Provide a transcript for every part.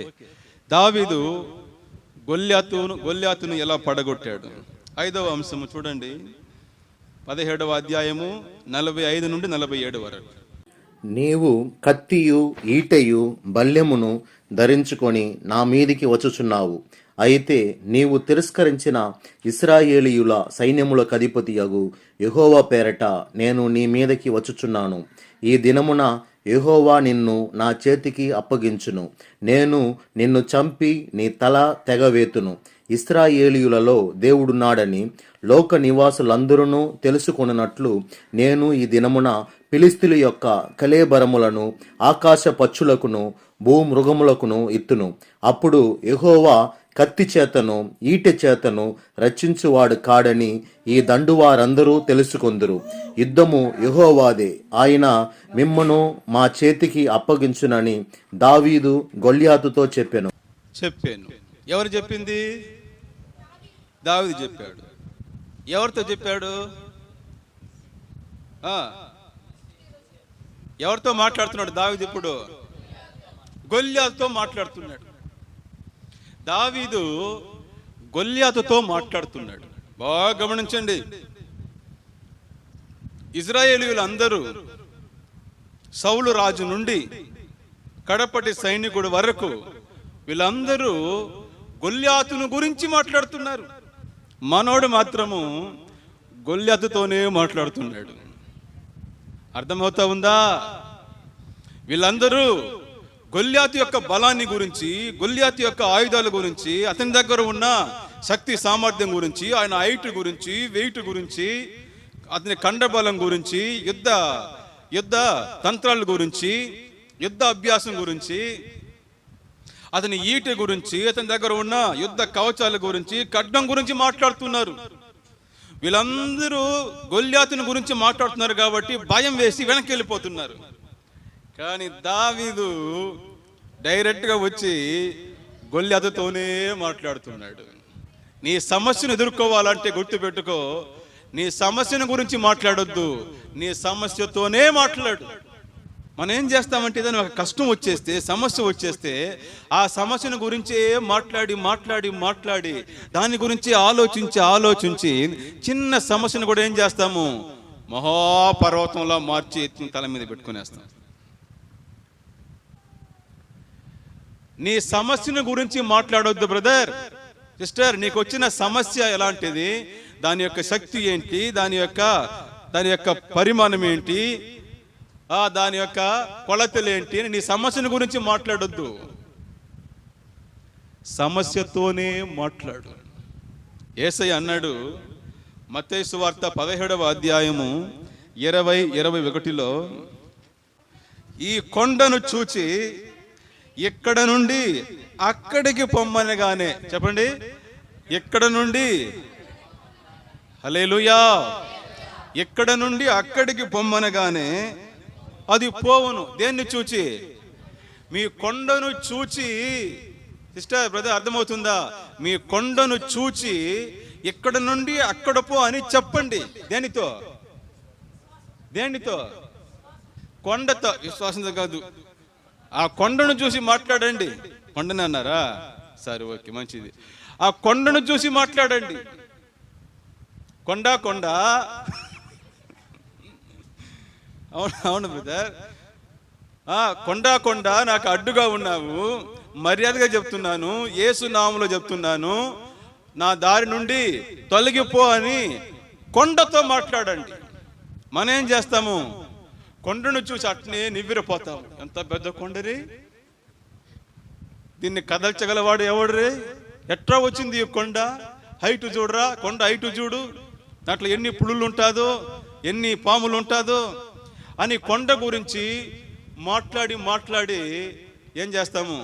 Okay. దావీదు గొల్లాతును గొల్లాతును ఎలా పడగొట్టాడు? ఐదవ అంశము చూడండి. పదిహేడవ అధ్యాయము నలభై ఐదు నుండి నలభై ఏడు వరకు. నీవు కత్తియు ఈటయు బల్యమును ధరించుకొని నా మీదికి వచ్చుచున్నావు. అయితే నీవు తిరస్కరించిన ఇస్రాయేలీయుల సైన్యములకు అధిపతియగు యహోవా పేరట నేను నీ మీదకి వచ్చుచున్నాను. ఈ దినమున యహోవా నిన్ను నా చేతికి అప్పగించును. నేను నిన్ను చంపి నీ తల తెగవేతును. ఇస్రాయేలీయులలో దేవుడున్నాడని లోక నివాసులందరూ తెలుసుకొనున్నట్లు నేను ఈ దినమున పిలిస్తుల యొక్క కలేబరములను ఆకాశ పచ్చులకును భూమృగములకును ఇత్తును. అప్పుడు ఎహోవా కత్తి చేతను ఈటె చేతను రచించువాడు కాడని ఈ దండువారందరూ తెలుసుకొందురు. యుద్ధము యహోవాదే. ఆయన మిమ్మను మా చేతికి అప్పగించునని దావీదు గొల్యాతుతో చెప్పాను. చెప్పాను. ఎవరు చెప్పింది? దావీదు చెప్పాడు. ఎవరితో చెప్పాడు? ఎవరితో మాట్లాడుతున్నాడు దావీదు ఇప్పుడు? గొల్యాతుతో మాట్లాడుతున్నాడు. దావీదు గొల్యాతుతో మాట్లాడుతున్నాడు. బాగా గమనించండి. ఇజ్రాయేలీయులు సౌలు రాజు నుండి కడపటి సైనికుడు వరకు వీళ్ళందరూ గొల్యాతును గురించి మాట్లాడుతున్నారు. మనోడు మాత్రము గొల్యాతుతోనే మాట్లాడుతున్నాడు. అర్థమవుతా ఉందా? వీళ్ళందరూ గొల్యాతు యొక్క బలాన్ని గురించి గొల్యాతు యొక్క ఆయుధాల గురించి అతని దగ్గర ఉన్న శక్తి సామర్థ్యం గురించి ఆయన హైట్ గురించి వెయిట్ గురించి అతని కండబలం గురించి యుద్ధ యుద్ధ తంత్రాల గురించి యుద్ధ అభ్యాసం గురించి అతని ఈట గురించి అతని దగ్గర ఉన్న యుద్ధ కవచాల గురించి ఖడ్గం గురించి మాట్లాడుతున్నారు. వీళ్ళందరూ గొల్యాతుని గురించి మాట్లాడుతున్నారు కాబట్టి భయం వేసి వెనక్కి వెళ్ళిపోతున్నారు. కానీ దావీదు డైరెక్ట్గా వచ్చి గొల్యాతుతోనే మాట్లాడుతున్నాడు. నీ సమస్యను ఎదుర్కోవాలంటే గుర్తుపెట్టుకో నీ సమస్యను గురించి మాట్లాడొద్దు నీ సమస్యతోనే మాట్లాడు. మనం ఏం చేస్తామంటే ఏదైనా ఒక కష్టం వచ్చేస్తే సమస్య వచ్చేస్తే ఆ సమస్యను గురించే మాట్లాడి మాట్లాడి మాట్లాడి దాని గురించి ఆలోచించి ఆలోచించి చిన్న సమస్యను కూడా ఏం చేస్తాము? మహాపర్వతంలో మార్చి తల మీద పెట్టుకునేస్తాం. నీ సమస్యను గురించి మాట్లాడొద్దు బ్రదర్. సిస్టర్ నీకు వచ్చిన సమస్య ఎలాంటిది? దాని యొక్క శక్తి ఏంటి? దాని యొక్క దాని యొక్క పరిమాణం ఏంటి? ఆ దాని యొక్క కొలతలు ఏంటి? నీ సమస్యను గురించి మాట్లాడొద్దు. సమస్యతోనే మాట్లాడు. ఏసై అన్నాడు మతేసు వార్త పదిహేడవ అధ్యాయము ఇరవై ఇరవై ఒకటిలో ఈ కొండను చూచి ఇక్కడ నుండి అక్కడికి పొమ్మనగానే చెప్పండి. ఇక్కడ నుండి? హలేలుయా ఇక్కడ నుండి అక్కడికి పొమ్మనగానే అది పోవును. దేన్ని చూచి? మీ కొండను చూచి. సిస్టర్ బ్రదర్ అర్థమవుతుందా? మీ కొండను చూచి ఇక్కడ నుండి అక్కడ పో అని చెప్పండి. దేనితో? దేనితో? కొండతో. విశ్వాసంతో కాదు. ఆ కొండను చూసి మాట్లాడండి. కొండని అన్నారా? సరే ఓకే మంచిది. ఆ కొండను చూసి మాట్లాడండి. కొండ కొండ. అవును అవును బ్రదర్. కొండ కొండ నాకు అడ్డుగా ఉన్నావు. మర్యాదగా చెప్తున్నాను. ఏసు నామములో చెప్తున్నాను. నా దారి నుండి తొలగిపో అని కొండతో మాట్లాడండి. మనం ఏం చేస్తాము? కొండను చూసి అట్నే నివ్విరపోతాం. ఎంత పెద్ద కొండరి? దీన్ని కదల్చగలవాడు ఎవడురే? ఎట్లా వచ్చింది ఈ కొండ? హైటు చూడరా కొండ హైటు చూడు. దాంట్లో ఎన్ని పులులు ఉంటాదో ఎన్ని పాములు ఉంటాదో అని కొండ గురించి మాట్లాడి మాట్లాడి ఏం చేస్తాము?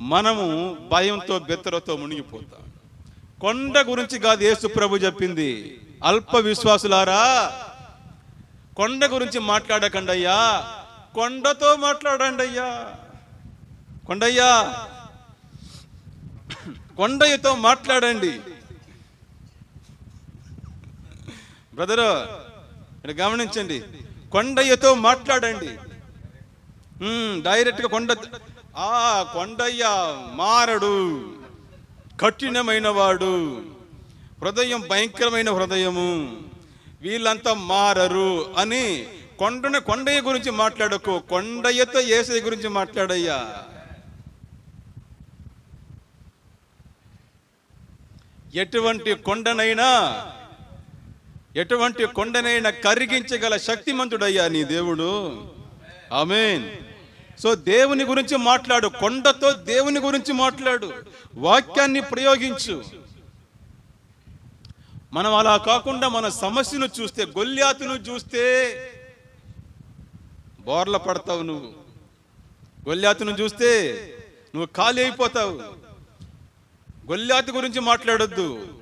మనము భయంతో బెత్తరతో మునిగిపోతాం. కొండ గురించి కాదు యేసు ప్రభు చెప్పింది. అల్ప విశ్వాసులారా కొండ గురించి మాట్లాడకండి అయ్యా కొండతో మాట్లాడండి అయ్యా కొండయ్యా కొండయ్యతో మాట్లాడండి. బ్రదరు ఇక్కడ గమనించండి. కొండయ్యతో మాట్లాడండి. డైరెక్ట్గా కొండ ఆ కొండయ్య మారడు. కఠినమైన వాడు హృదయం భయంకరమైన హృదయము. వీళ్ళంతా మారరు అని కొండను కొండయ్య గురించి మాట్లాడకు కొండయ్యతో ఏసయ్య గురించి మాట్లాడయ్యా. ఎటువంటి కొండనైనా ఎటువంటి కొండనైనా కరిగించగల శక్తిమంతుడయ్యా నీ దేవుడు. ఆమెన్. సో దేవుని గురించి మాట్లాడు కొండతో దేవుని గురించి మాట్లాడు వాక్యాన్ని ప్రయోగించు. మనం అలా కాకుండా మన సమస్యను చూస్తే గొల్యాతును చూస్తే బోర్ల పడతావు నువ్వు. గొల్యాతును చూస్తే నువ్వు ఖాళీ అయిపోతావు. గొల్లాతు గురించి మాట్లాడొద్దు.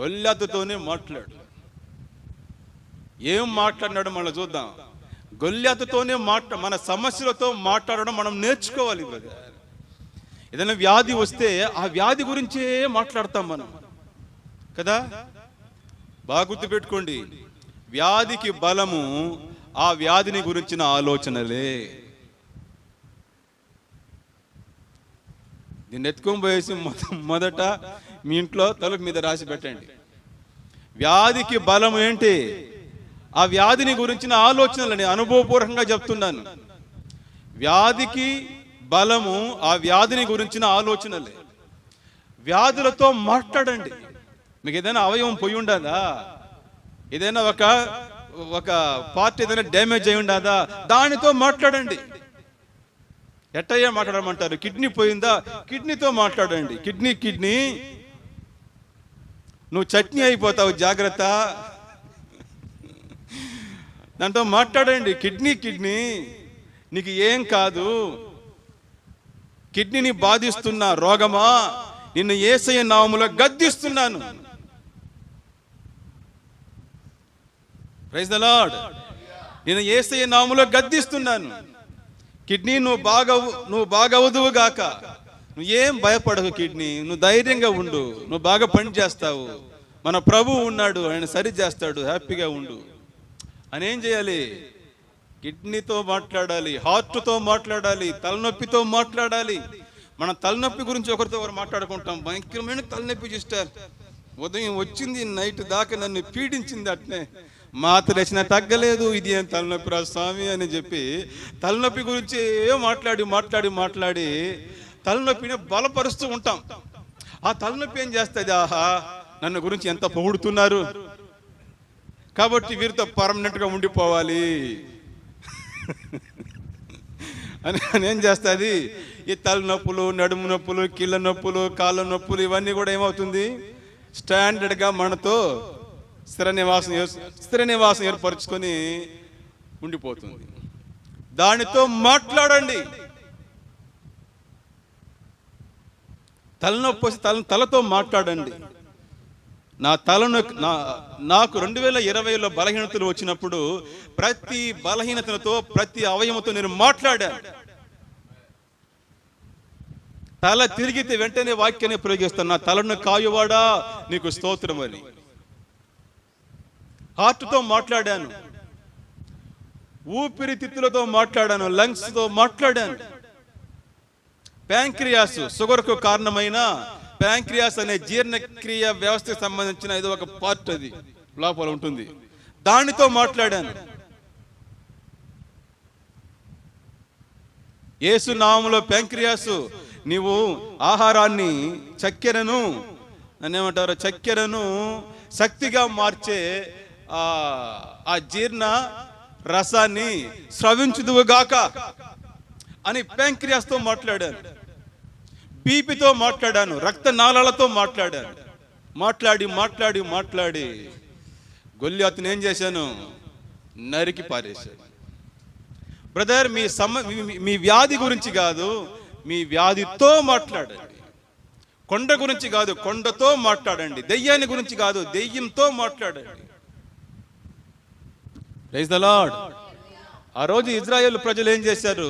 గొల్లాతుతోనే మాట్లాడు. ఏం మాట్లాడినాడు మనం చూద్దాం. గొల్లాతుతోనే మాట్లా మన సమస్యలతో మాట్లాడడం మనం నేర్చుకోవాలి ఏదైనా వ్యాధి వస్తే ఆ వ్యాధి గురించే మాట్లాడతాం మనం. కదా? బాగా గుర్తుపెట్టుకోండి. వ్యాధికి బలము ఆ వ్యాధిని గురించిన ఆలోచనలే. దీన్ని ఎత్తుకొని పోయేసి మొద- మొదట మీ ఇంట్లో తలుపు మీద రాసి పెట్టండి. వ్యాధికి బలం ఏంటి? ఆ వ్యాధిని గురించిన ఆలోచనలని అనుభవపూర్వకంగా చెప్తున్నాను. వ్యాధికి బలము ఆ వ్యాధిని గురించిన ఆలోచనలే. వ్యాధులతో మాట్లాడండి. మీకు ఏదైనా అవయవం పోయి ఉండదా ఏదైనా ఒక ఒక పార్ట్ ఏదైనా డ్యామేజ్ అయి ఉండదా దానితో మాట్లాడండి. ఎట్టయ్యా మాట్లాడమంటారు? కిడ్నీ పోయిందా? కిడ్నీతో మాట్లాడండి. Kidney kidney. నువ్వు చట్నీ అయిపోతావు జాగ్రత్త. దాంతో మాట్లాడండి. Kidney kidney. నీకు ఏం కాదు. కిడ్నీని బాధిస్తున్న రోగమా? నిన్ను ఏసయ్య నామములో గద్దిస్తున్నాను. ప్రైజ్ ద లాడ్ నేను ఏసయ్య నాములో గద్దిస్తున్నాను. కిడ్నీ నువ్వు బాగా నువ్వు బాగా గాక. నువ్వు ఏం భయపడకు కిడ్నీ. నువ్వు ధైర్యంగా ఉండు. నువ్వు బాగా పని చేస్తావు. మన ప్రభు ఉన్నాడు. ఆయన సరి చేస్తాడు. హ్యాపీగా ఉండు. అని ఏం చేయాలి? కిడ్నీతో మాట్లాడాలి. హార్ట్తో మాట్లాడాలి. తలనొప్పితో మాట్లాడాలి. మన తలనొప్పి గురించి ఒకరితో ఒకరు మాట్లాడుకుంటాం. భయంకరమైన తలనొప్పి చూస్తారు ఉదయం వచ్చింది నైట్ దాకా నన్ను పీడించింది అట్నే. మాత రచన తగ్గలేదు. ఇది ఏం తలనొప్పి రా స్వామి అని చెప్పి తలనొప్పి గురించి ఏ మాట్లాడి మాట్లాడి మాట్లాడి తలనొప్పిని బలపరుస్తూ ఉంటాం. ఆ తలనొప్పి ఏం చేస్తుంది? ఆహా నన్ను గురించి ఎంత పొగుడుతున్నారు? కాబట్టి వీరితో పర్మనెంట్గా ఉండిపోవాలి. అని ఏం చేస్తుంది? ఈ తలనొప్పులు నడుము నొప్పులు కీళ్ళ నొప్పులు కాళ్ళ నొప్పులు ఇవన్నీ కూడా ఏమవుతుంది? స్టాండర్డ్గా మనతో స్థిర నివాసం స్థిర నివాసం ఏర్పరచుకొని ఉండిపోతుంది. దానితో మాట్లాడండి. తలనొప్పి వస్తే తల తలతో మాట్లాడండి. నా తలను నా నాకు రెండు వేల ఇరవైలో బలహీనతలు వచ్చినప్పుడు ప్రతి బలహీనతలతో ప్రతి అవయవంతో నేను మాట్లాడాను తల తిరిగితే వెంటనే వాక్యాన్ని ప్రయోగిస్తాను. నా తలను కాయువాడా? నీకు స్తోత్రం అని హార్ట్తో మాట్లాడాను. ఊపిరితిత్తులతో మాట్లాడాను లంగ్స్తో మాట్లాడాను. ప్యాంక్రియాస్ షుగర్కు కారణమైన ప్యాంక్రియాస్ అనే జీర్ణక్రియ వ్యవస్థకు సంబంధించిన ఇది ఒక పార్ట్ అది. లోపల ఉంటుంది. దానితో మాట్లాడాను. యేసు నామములో ప్యాంక్రియాస్ నీవు ఆహారాన్ని చక్కెరను ఏమంటారు చక్కెరను శక్తిగా మార్చే ఆ ఆ జీర్ణ రసాన్ని స్రవించుదువుగాక అని ప్యాంక్రియాస్తో మాట్లాడాను. బీపీతో మాట్లాడాను రక్త నాళాలతో మాట్లాడాను. మాట్లాడి మాట్లాడి మాట్లాడి గొల్లాతుని ఏం చేశాను? నరికి పారేశాను. బ్రదర్ మీ సమ మీ- మీ వ్యాధి గురించి కాదు మీ వ్యాధితో మాట్లాడండి. కొండ గురించి కాదు కొండతో మాట్లాడండి. దెయ్యాన్ని గురించి కాదు దెయ్యంతో మాట్లాడండి. ప్రైజ్ ద లాడ్ ఆ రోజు ఇజ్రాయెల్ ప్రజలు ఏం చేశారు?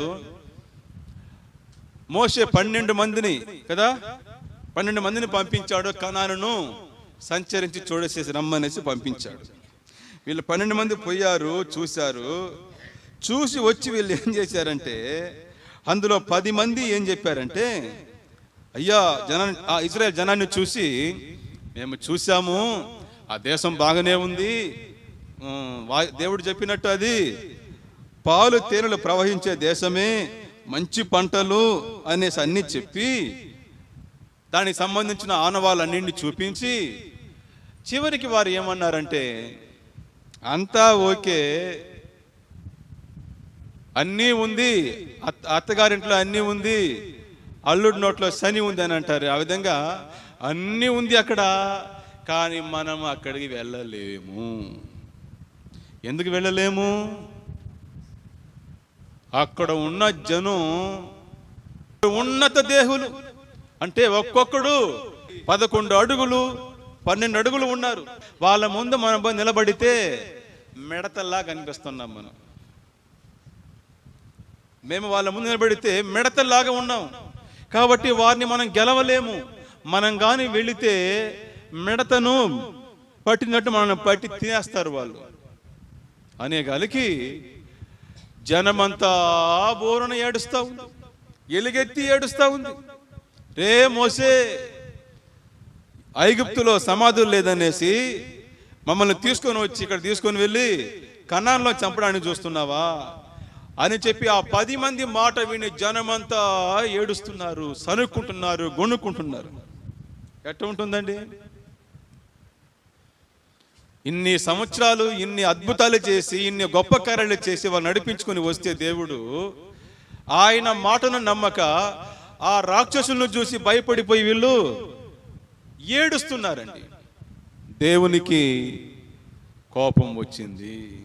మోసే పన్నెండు మందిని కదా? పన్నెండు మందిని పంపించాడు కనాను సంచరించి చూడసేసి రమ్మనేసి పంపించాడు. వీళ్ళు పన్నెండు మంది పోయారు చూశారు. చూసి వచ్చి వీళ్ళు ఏం చేశారంటే అందులో పది మంది ఏం చెప్పారంటే అయ్యా జనా ఆ ఇజ్రాయెల్ జనాన్ని చూసి మేము చూసాము ఆ దేశం బాగానే ఉంది దేవుడు చెప్పినట్టు అది. పాలు తేనెలు ప్రవహించే దేశమే మంచి పంటలు అనేసి అన్ని చెప్పి దానికి సంబంధించిన ఆనవాళ్ళన్నింటినీ చూపించి చివరికి వారు ఏమన్నారంటే అంతా ఓకే అన్నీ ఉంది అత్త అత్తగారింట్లో అన్నీ ఉంది అల్లుడి నోట్లో శని ఉంది అని అంటారు. ఆ విధంగా అన్నీ ఉంది అక్కడ కానీ మనం అక్కడికి వెళ్ళలేము. ఎందుకు వెళ్ళలేము? అక్కడ ఉన్న జనం ఉన్నత దేహులు అంటే ఒక్కొక్కడు పదకొండు అడుగులు పన్నెండు అడుగులు ఉన్నారు. వాళ్ళ ముందు మనం నిలబడితే మిడతల్లా కనిపిస్తున్నాం మనం. మేము వాళ్ళ ముందు నిలబడితే మిడతల్లాగా ఉన్నాం. కాబట్టి వారిని మనం గెలవలేము. మనం కానీ వెళితే మిడతను పట్టినట్టు మనం పట్టి తినేస్తారు వాళ్ళు. అనే గాలికి జనమంతా బోరున ఏడుస్తా ఉంది. ఎలుగెత్తి ఏడుస్తా ఉంది. రే మోసే ఐగుప్తులో సమాధులు లేదనేసి మమ్మల్ని తీసుకొని వచ్చి ఇక్కడ తీసుకొని వెళ్ళి కన్నాన్లో చంపడానికి చూస్తున్నావా? అని చెప్పి ఆ పది మంది మాట విని జనమంతా ఏడుస్తున్నారు సనుక్కుంటున్నారు గొణుక్కుంటున్నారు. ఎట్ట ఉంటుందండి? ఇన్ని సంవత్సరాలు ఇన్ని అద్భుతాలు చేసి ఇన్ని గొప్ప కార్యాలు చేసి వాళ్ళు నడిపించుకొని వస్తే దేవుడు ఆయన మాటను నమ్మక ఆ రాక్షసులను చూసి భయపడిపోయి వీళ్ళు ఏడుస్తున్నారండి. దేవునికి కోపం వచ్చింది.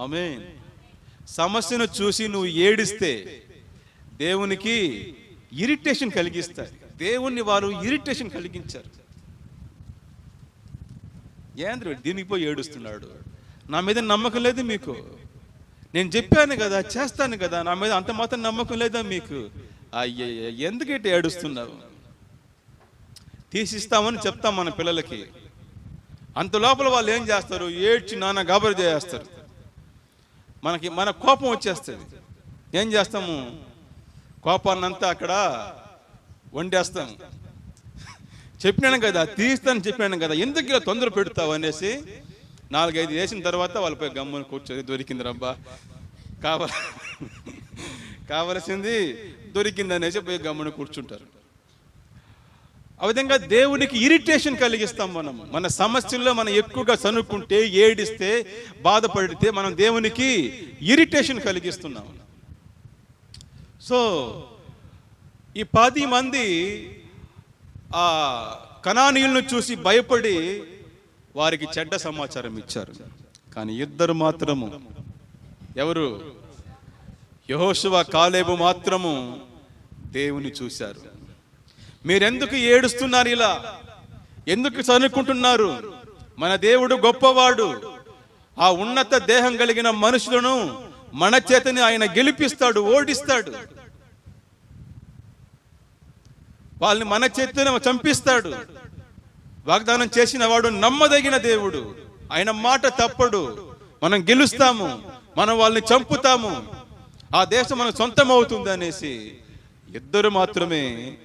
ఆమె సమస్యను చూసి నువ్వు ఏడిస్తే దేవునికి ఇరిటేషన్ కలిగిస్తారు దేవుణ్ణి వారు ఇరిటేషన్ కలిగించారు. ఏంద్రుడు దీనికి పోయి ఏడుస్తున్నాడు? నా మీద నమ్మకం లేదు మీకు. నేను చెప్పాను కదా చేస్తాను కదా నా మీద అంత మాత్రం నమ్మకం లేదా మీకు? అయ్యే ఎందుకు ఇటు ఏడుస్తున్నావు? తీసిస్తామని చెప్తాం మన పిల్లలకి. అంత లోపల వాళ్ళు ఏం చేస్తారు? ఏడ్చి నాన్న గాబరి చేస్తారు మనకి మన కోపం వచ్చేస్తుంది. ఏం చేస్తాము? కోపాన్నంతా అక్కడ వండేస్తాం. చెప్పినాను కదా తీస్తాను చెప్పినాను కదా ఎందుకు ఇలా తొందర పెడతావు అనేసి నాలుగైదు వేసిన తర్వాత వాళ్ళపై గమ్మున కూర్చొని దొరికింది రబ్బా కావాల కావలసింది దొరికింది అనేసి పోయి గమ్మున కూర్చుంటారు. ఆ విధంగా దేవునికి ఇరిటేషన్ కలిగిస్తాం మనం. మన సమస్యల్లో మనం ఎక్కువగా సనుక్కుంటే ఏడిస్తే బాధపడితే మనం దేవునికి ఇరిటేషన్ కలిగిస్తున్నాం. సో ఈ పది మంది ఆ కణానీయులను చూసి భయపడి వారికి చెడ్డ సమాచారం ఇచ్చారు. కానీ ఇద్దరు మాత్రము ఎవరు? యహోశువ కాలేబు మాత్రము దేవుని చూశారు. మీరెందుకు ఏడుస్తున్నారు ఇలా? ఎందుకు చనుకుంటున్నారు మన దేవుడు గొప్పవాడు. ఆ ఉన్నత దేహం కలిగిన మనుషులను మన చేతని ఆయన గెలిపిస్తాడు ఓడిస్తాడు. వాళ్ళని మన చేతిలో చంపిస్తాడు. వాగ్దానం చేసిన వాడు నమ్మదగిన దేవుడు. ఆయన మాట తప్పడు. మనం గెలుస్తాము. మనం వాళ్ళని చంపుతాము. ఆ దేశం మన సొంతం అవుతుంది అనేసి ఇద్దరు మాత్రమే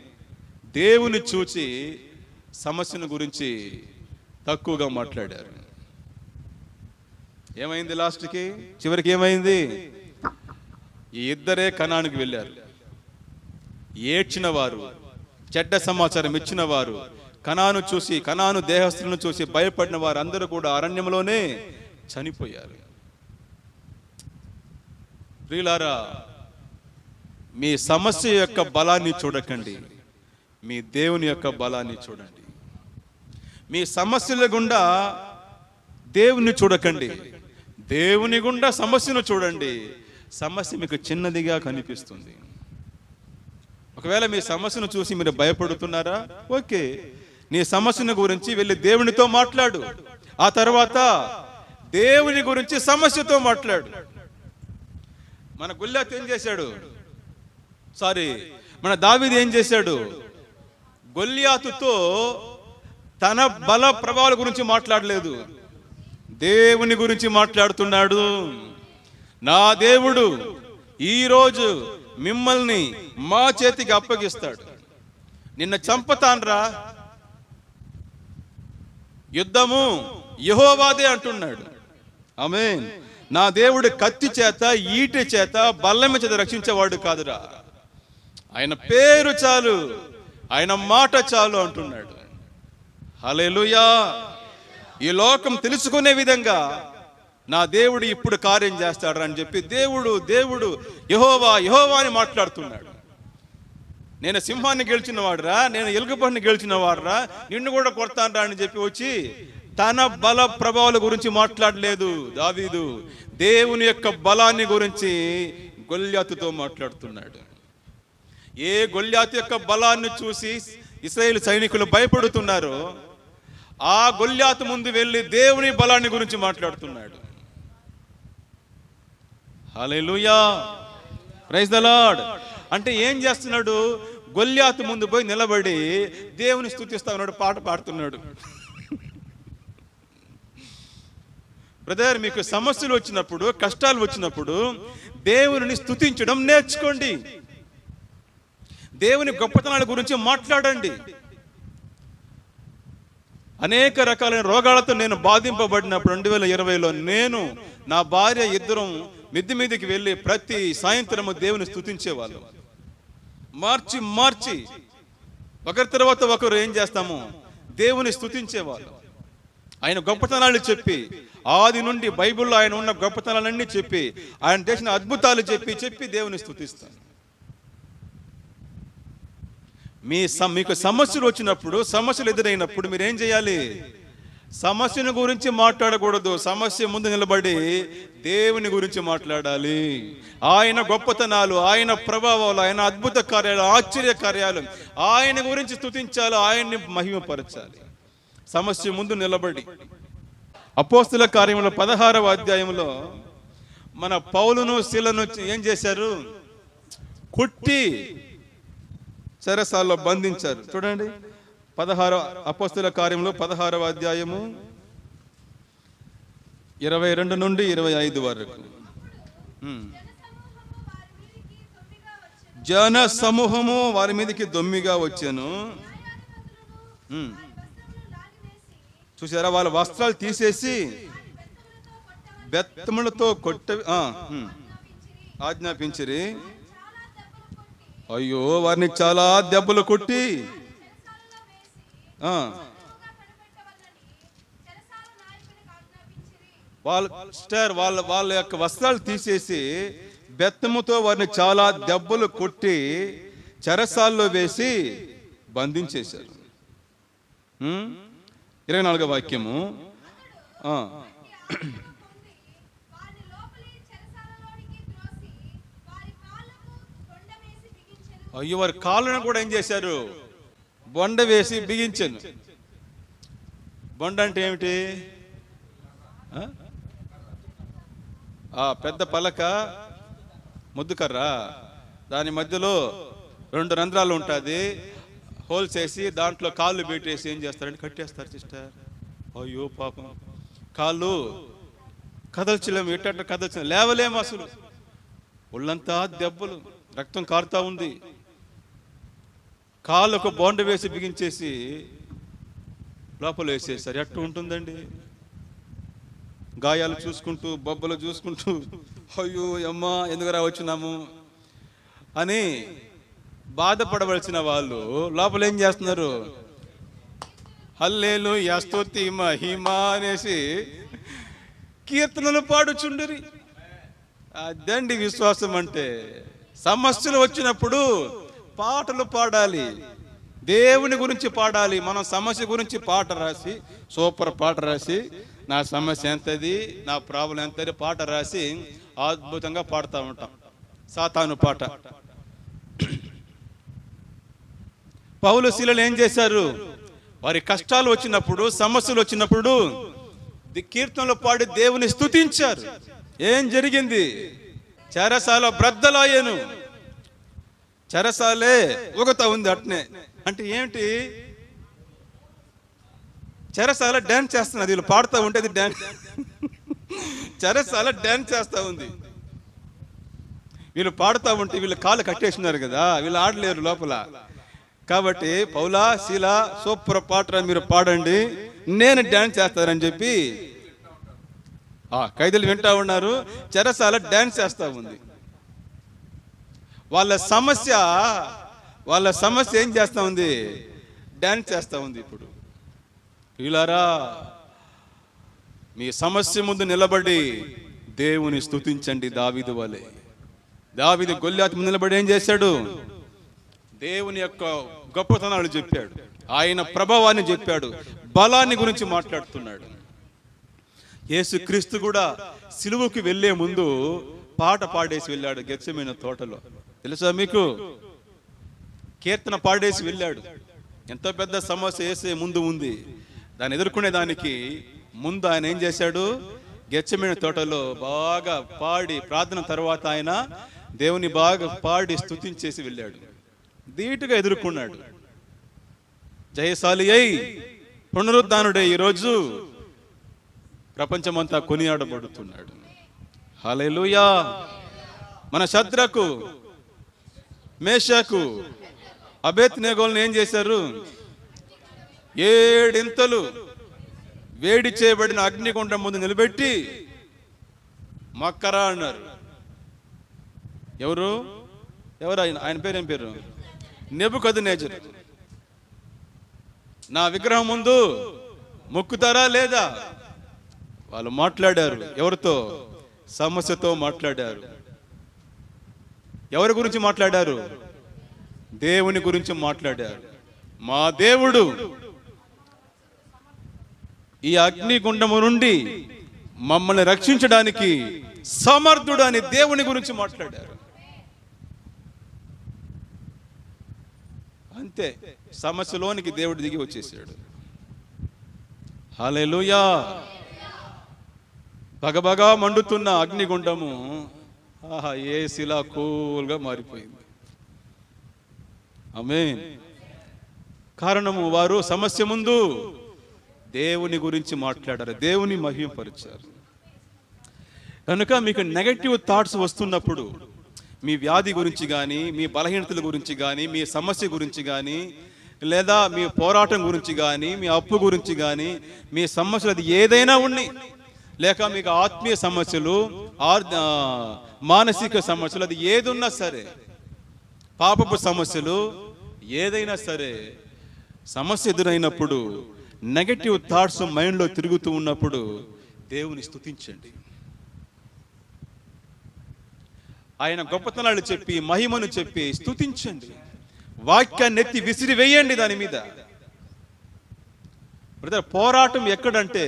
దేవుని చూచి సమస్యను గురించి తక్కువగా మాట్లాడారు. ఏమైంది లాస్ట్కి? చివరికి ఏమైంది? ఈ ఇద్దరే కణానికి వెళ్ళారు. ఏడ్చిన వారు చెడ్డ సమాచారం ఇచ్చిన వారు కణాను చూసి కణాను దేహస్తులను చూసి భయపడిన వారు అందరూ కూడా అరణ్యంలోనే చనిపోయారు. ప్రియులారా మీ సమస్య యొక్క బలాన్ని చూడకండి. మీ దేవుని యొక్క బలాన్ని చూడండి. మీ సమస్యల గుండా దేవుని చూడకండి. దేవుని గుండా సమస్యను చూడండి. సమస్య మీకు చిన్నదిగా కనిపిస్తుంది. ఒకవేళ మీ సమస్యను చూసి మీరు భయపడుతున్నారా? ఓకే. నీ సమస్యను గురించి వెళ్ళి దేవునితో మాట్లాడు. ఆ తర్వాత దేవుని గురించి సమస్యతో మాట్లాడు. మన గుల్లాత్ ఏం చేశాడు? సారీ మన దావిది ఏం చేశాడు? గొల్లియాతుతో తన బల ప్రభావాల గురించి మాట్లాడలేదు. దేవుని గురించి మాట్లాడుతున్నాడు. నా దేవుడు ఈరోజు మిమ్మల్ని మా చేతికి అప్పగిస్తాడు. నిన్న చంపతాన్రా. యుద్ధము యహోవాదే అంటున్నాడు. ఆమె నా దేవుడు కత్తి చేత ఈటి చేత బల్లెమ చేత రక్షించేవాడు కాదురా. ఆయన పేరు చాలు ఆయన మాట చాలు అంటున్నాడు. హల్లెలూయా. ఈ లోకం తెలుసుకునే విధంగా నా దేవుడు ఇప్పుడు కార్యం చేస్తాడు అని చెప్పి దేవుడు దేవుడు యహోవా యహోవా అని మాట్లాడుతున్నాడు. నేను సింహాన్ని గెలిచిన వాడురా నేను ఎలుగుబండిని గెలిచిన వాడురా నిన్ను కూడా కొడతాను అని చెప్పి వచ్చి తన బల ప్రభావాల గురించి మాట్లాడలేదు దావీదు. దేవుని యొక్క బలాన్ని గురించి గొల్యాతుతో మాట్లాడుతున్నాడు. ఏ గొల్యాతు యొక్క బలాన్ని చూసి ఇస్రాయేల్ సైనికులు భయపడుతున్నారో ఆ గొల్యాతు ముందు వెళ్ళి దేవుని బలాన్ని గురించి మాట్లాడుతున్నాడు. హలెలుయా ప్రైజ్ ద లార్డ్ అంటే ఏం చేస్తున్నాడు? గొల్యాతు ముందు పోయి నిలబడి దేవుని స్థుతిస్తా ఉన్నాడు పాట పాడుతున్నాడు. బ్రదర్ మీకు సమస్యలు వచ్చినప్పుడు కష్టాలు వచ్చినప్పుడు దేవుని స్థుతించడం నేర్చుకోండి. దేవుని గొప్పతనాల గురించి మాట్లాడండి. అనేక రకాలైన రోగాలతో నేను బాధింపబడినప్పుడు రెండు వేల ఇరవైలో నేను నా భార్య ఇద్దరం మిద్ది మీదకి వెళ్ళి ప్రతి సాయంత్రము దేవుని స్థుతించేవాళ్ళు మార్చి మార్చి. ఒకరి తర్వాత ఒకరు ఏం చేస్తాము? దేవుని స్థుతించేవాళ్ళు ఆయన గొప్పతనాలు చెప్పి ఆది నుండి బైబిల్లో ఆయన ఉన్న గొప్పతనాలన్నీ చెప్పి ఆయన చేసిన అద్భుతాలు చెప్పి చెప్పి దేవుని స్థుతిస్తాను మీ సమ- మీకు సమస్యలు వచ్చినప్పుడు సమస్యలు ఎదురైనప్పుడు మీరు ఏం చేయాలి? సమస్యను గురించి మాట్లాడకూడదు. సమస్య ముందు నిలబడి దేవుని గురించి మాట్లాడాలి. ఆయన గొప్పతనాలు ఆయన ప్రభావాలు ఆయన అద్భుత కార్యాలు ఆశ్చర్య కార్యాలు ఆయన గురించి స్థుతించాలి ఆయన్ని మహిమపరచాలి. సమస్య ముందు నిలబడి. అపోస్తుల కార్యంలో పదహారవ అధ్యాయంలో మన పౌలును శీలను ఏం చేశారు? కుట్టి చెరసాల్లో బంధించారు. చూడండి. పదహారవ అపస్తుల కార్యంలో పదహారవ అధ్యాయము ఇరవై రెండు నుండి ఇరవై ఐదు వరకు. జన సమూహము వారి మీదకి దొమ్మిగా వచ్చాను. చూసారా వాళ్ళ వస్త్రాలు తీసేసి బెత్తములతో కొట్ట ఆజ్ఞాపించిరి. అయ్యో వారిని చాలా దెబ్బలు కొట్టి వాళ్ళ స్టార్ వాళ్ళ వాళ్ళ యొక్క వస్త్రాలు తీసేసి బెత్తముతో వారిని చాలా దెబ్బలు కొట్టి చెరసాల్లో వేసి బంధించేశారు. ఇరవై నాలుగో వాక్యము. అయ్యో వారి కాళ్ళను కూడా ఏం చేశారు? బొండ వేసి బిగించాను. బొండ అంటే ఏమిటి? ఆ? పెద్ద పలక ముద్దుకర్ర దాని మధ్యలో రెండు రంధ్రాలు ఉంటుంది. హోల్ చేసి దాంట్లో కాళ్ళు పెట్టేసి ఏం చేస్తారంటే కట్టేస్తారు సిస్టర్. అయ్యో పాపం. కాళ్ళు కదల్చలేము ఎట్ట కదల్చలేము. లేవలేము అసలు. ఒళ్ళంతా దెబ్బలు రక్తం కారుతా ఉంది. కాళ్ళకు బోండ వేసి బిగించేసి లోపల వేసేసారు ఎట్టు ఉంటుందండి. గాయాలు చూసుకుంటూ బొబ్బలు చూసుకుంటూ అయ్యో అమ్మా ఎందుకురా వచ్చినాము అని బాధపడవలసిన వాళ్ళు లోపల ఏం చేస్తున్నారు? హల్లేలు యస్తుతి మహిమ అనేసి కీర్తనలు పాడుచుండరి. అదండి విశ్వాసం అంటే. సమస్యలు వచ్చినప్పుడు పాటలు పాడాలి. దేవుని గురించి పాడాలి. మనం సమస్య గురించి పాట రాసి సూపర్ పాట రాసి నా సమస్య ఎంతది నా ప్రాబ్లం ఎంతది పాట రాసి అద్భుతంగా పాడుతూ ఉంటాం. సాతాను పాట. పౌలు శిలలు ఏం చేశారు? వారి కష్టాలు వచ్చినప్పుడు సమస్యలు వచ్చినప్పుడు ది కీర్తనలు పాడి దేవుని స్తుతించారు. ఏం జరిగింది? చెరసాల బ్రద్దలాయను. చెరసాలే ఊగుతా ఉంది అట్నే. అంటే ఏమిటి? చెరసాల డ్యాన్స్ చేస్తున్నది వీళ్ళు పాడుతూ ఉంటేది డ్యాన్స్. చెరసాల డ్యాన్స్ చేస్తూ ఉంది. వీళ్ళు పాడుతూ ఉంటే వీళ్ళు కాళ్ళు కట్టేసినారు కదా వీళ్ళు ఆడలేరు లోపల. కాబట్టి పౌలా శీల సూపర్ పాట మీరు పాడండి నేను డ్యాన్స్ చేస్తానని చెప్పి ఆ ఖైదీలు వింటా ఉన్నారు చెరసాల డ్యాన్స్ చేస్తూ ఉంది. వాళ్ళ సమస్య వాళ్ళ సమస్య ఏం చేస్తూ ఉంది? డ్యాన్స్ చేస్తా ఉంది ఇప్పుడు. వీళ్ళారా మీ సమస్య ముందు నిలబడి దేవుని స్తుతించండి దావీదు వలె. దావీదు గొల్లాత్ ముందు నిలబడి ఏం చేశాడు? దేవుని యొక్క గొప్పతనాలు చెప్పాడు. ఆయన ప్రభావాన్ని చెప్పాడు. బలాన్ని గురించి మాట్లాడుతున్నాడు. యేసుక్రీస్తు కూడా సిలువుకి వెళ్ళే ముందు పాట పాడేసి వెళ్ళాడు గెచ్చమైన తోటలో. తెలుసా మీకు? కీర్తన పాడేసి వెళ్ళాడు. ఎంత పెద్ద సమస్య వేసే ముందు ఉంది. దాన్ని ఎదుర్కొనే దానికి ముందు ఆయన ఏం చేశాడు? గెచ్చమైన తోటలో బాగా పాడి ప్రార్థన తర్వాత ఆయన దేవుని బాగా పాడి స్తుతించేసి వెళ్ళాడు. ధీటుగా ఎదుర్కొన్నాడు. జయశాలి అయి పునరుద్ధానుడే ఈరోజు ప్రపంచమంతా కొనియాడబడుతున్నాడు. హల్లెలూయా! మన శత్రకు మేషాకు అబేత్ నేగోల్ని ఏం చేశారు? ఏడింతలు వేడి చేయబడిన అగ్నిగుండం ముందు నిలబెట్టి మక్కరా అన్నారు. ఎవరు? ఎవరు ఆయన? ఆయన పేరు ఏం పేరు? నెబుకదు నేచర్ నా విగ్రహం ముందు మొక్కుతారా లేదా? వాళ్ళు మాట్లాడారు. ఎవరితో? సమస్యతో మాట్లాడారు. ఎవరి గురించి మాట్లాడారు? దేవుని గురించి మాట్లాడారు. మా దేవుడు ఈ అగ్నిగుండము నుండి మమ్మల్ని రక్షించడానికి సమర్థుడు అని దేవుని గురించి మాట్లాడారు. అంతే సమస్యలోనికి దేవుడు దిగి వచ్చేసాడు. హల్లెలూయా. భగభగా మండుతున్న అగ్నిగుండము ఆహా ఏసిలా కూల్గా మారిపోయింది. ఆమె కారణము వారు సమస్య ముందు దేవుని గురించి మాట్లాడారు దేవుని మహిమపరిచారు కనుక మీకు నెగటివ్ థాట్స్ వస్తున్నప్పుడు మీ వ్యాధి గురించి కానీ మీ బలహీనతల గురించి కానీ మీ సమస్య గురించి కానీ లేదా మీ పోరాటం గురించి కానీ మీ అప్పు గురించి కానీ మీ సమస్యలు అది ఏదైనా ఉన్నాయి. లేక మీకు ఆత్మీయ సమస్యలు ఆర్ మానసిక సమస్యలు అది ఏదున్నా సరే పాపపు సమస్యలు ఏదైనా సరే సమస్య ఎదురైనప్పుడు నెగటివ్ థాట్స్ మైండ్లో తిరుగుతూ ఉన్నప్పుడు దేవుని స్తుతించండి. ఆయన గొప్పతనాలు చెప్పి మహిమను చెప్పి స్తుతించండి. వాక్యాన్ని ఎత్తి విసిరి వేయండి దాని మీద. బ్రదర్ పోరాటం ఎక్కడంటే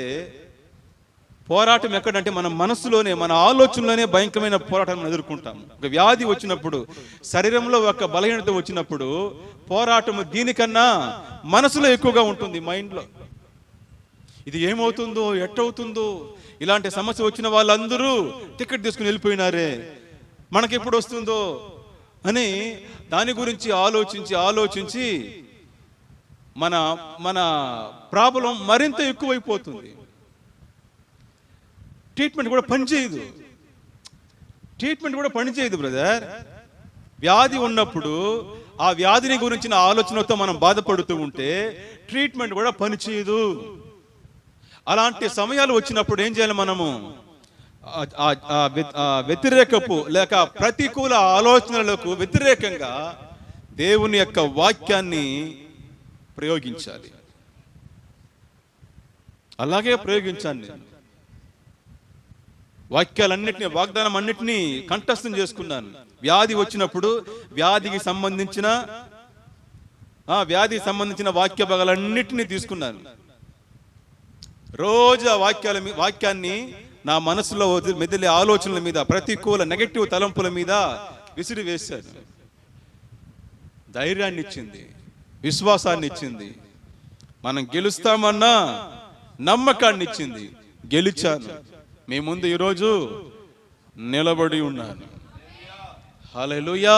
పోరాటం ఎక్కడంటే మన మనసులోనే మన ఆలోచనలోనే భయంకరమైన పోరాటం మనం ఎదుర్కొంటాం. ఒక వ్యాధి వచ్చినప్పుడు శరీరంలో ఒక బలహీనత వచ్చినప్పుడు పోరాటం దీనికన్నా మనసులో ఎక్కువగా ఉంటుంది మైండ్లో. ఇది ఏమవుతుందో ఎట్టవుతుందో ఇలాంటి సమస్య వచ్చిన వాళ్ళందరూ టికెట్ తీసుకుని వెళ్ళిపోయినారే. మనకి ఎప్పుడు వస్తుందో అని దాని గురించి ఆలోచించి ఆలోచించి మన మన ప్రాబ్లం మరింత ఎక్కువైపోతుంది. ట్రీట్మెంట్ కూడా పనిచేయదు ట్రీట్మెంట్ కూడా పనిచేయదు బ్రదర్ వ్యాధి ఉన్నప్పుడు ఆ వ్యాధిని గురించిన ఆలోచనతో మనం బాధపడుతూ ఉంటే ట్రీట్మెంట్ కూడా పనిచేయదు అలాంటి సమయాలు వచ్చినప్పుడు ఏం చేయాలి మనము? వ్యతిరేకపు లేక ప్రతికూల ఆలోచనలకు వ్యతిరేకంగా దేవుని యొక్క వాక్యాన్ని ప్రయోగించాలి. అలాగే ప్రయోగించాను నేను. వాక్యాలన్నింటినీ వాగ్దానం అన్నిటినీ కంఠస్థం చేసుకున్నాను. వ్యాధి వచ్చినప్పుడు వ్యాధికి సంబంధించిన ఆ వ్యాధికి సంబంధించిన వాక్య భాగాలన్నింటినీ తీసుకున్నాను. రోజు ఆ వాక్యాల వాక్యాన్ని నా మనసులో మెదిలే ఆలోచనల మీద ప్రతికూల నెగటివ్ తలంపుల మీద విసిరి వేశాను ధైర్యాన్ని ఇచ్చింది విశ్వాసాన్ని ఇచ్చింది. మనం గెలుస్తామన్నా నమ్మకాన్ని ఇచ్చింది గెలిచాను. మీ ముందు ఈరోజు నిలబడి ఉన్నాను. హల్లెలూయా.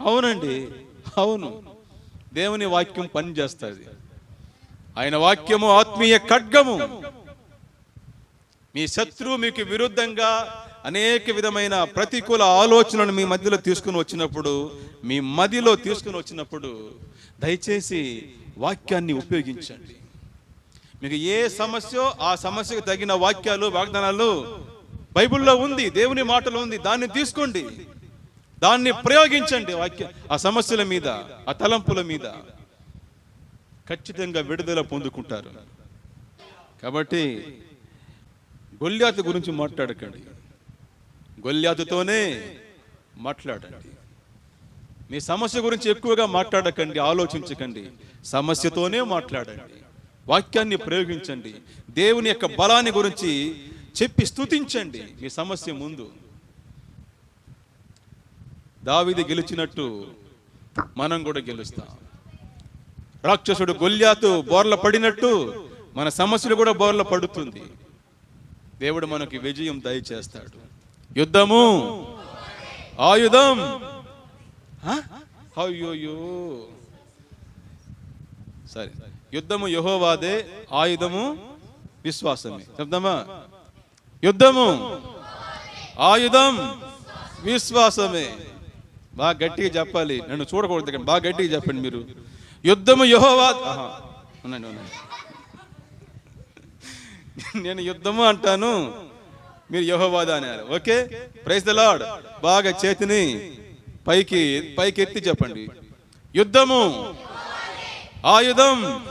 అవునండి అవును. దేవుని వాక్యం పనిచేస్తుంది. ఆయన వాక్యము ఆత్మీయ ఖడ్గము. మీ శత్రువు మీకు విరుద్ధంగా అనేక విధమైన ప్రతికూల ఆలోచనలు మీ మధ్యలో తీసుకుని వచ్చినప్పుడు మీ మదిలో తీసుకుని వచ్చినప్పుడు దయచేసి వాక్యాన్ని ఉపయోగించండి. మీకు ఏ సమస్య ఆ సమస్యకు తగిన వాక్యాలు వాగ్దానాలు బైబిల్లో ఉంది దేవుని మాటలో ఉంది. దాన్ని తీసుకోండి. దాన్ని ప్రయోగించండి వాక్య ఆ సమస్యల మీద ఆ తలంపుల మీద. ఖచ్చితంగా విడుదల పొందుకుంటారు. కాబట్టి గొల్యాతు గురించి మాట్లాడకండి. గొల్యాతుతోనే మాట్లాడండి. మీ సమస్య గురించి ఎక్కువగా మాట్లాడకండి ఆలోచించకండి. సమస్యతోనే మాట్లాడండి. వాక్యాన్ని ప్రయోగించండి. దేవుని యొక్క బలాన్ని గురించి చెప్పి స్తుతించండి. మీ సమస్య ముందు. దావిది గెలిచినట్టు మనం కూడా గెలుస్తాం. రాక్షసుడు గొల్యాతు బోర్ల పడినట్టు మన సమస్యలు కూడా బోర్ల పడుతుంది. దేవుడు మనకి విజయం దయచేస్తాడు. యుద్ధము. ఆయుధం. హ? అయ్యోయ్యో. సరే. యుద్ధము యహోవాదే ఆయుధము విశ్వాసమే. చెప్దామా? యుద్ధము ఆయుధం విశ్వాసమే. బాగా గట్టిగా చెప్పాలి. నన్ను చూడకూడదు కానీ బాగా గట్టిగా చెప్పండి మీరు. యుద్ధము యహోవా ఉండండి ఉండండి. నేను యుద్ధము అంటాను మీరు యహోవాద అన్నారు. ఓకే? ప్రైజ్ ద లార్డ్ బాగా చేతిని పైకి పైకి ఎత్తి చెప్పండి. యుద్ధము ఆయుధం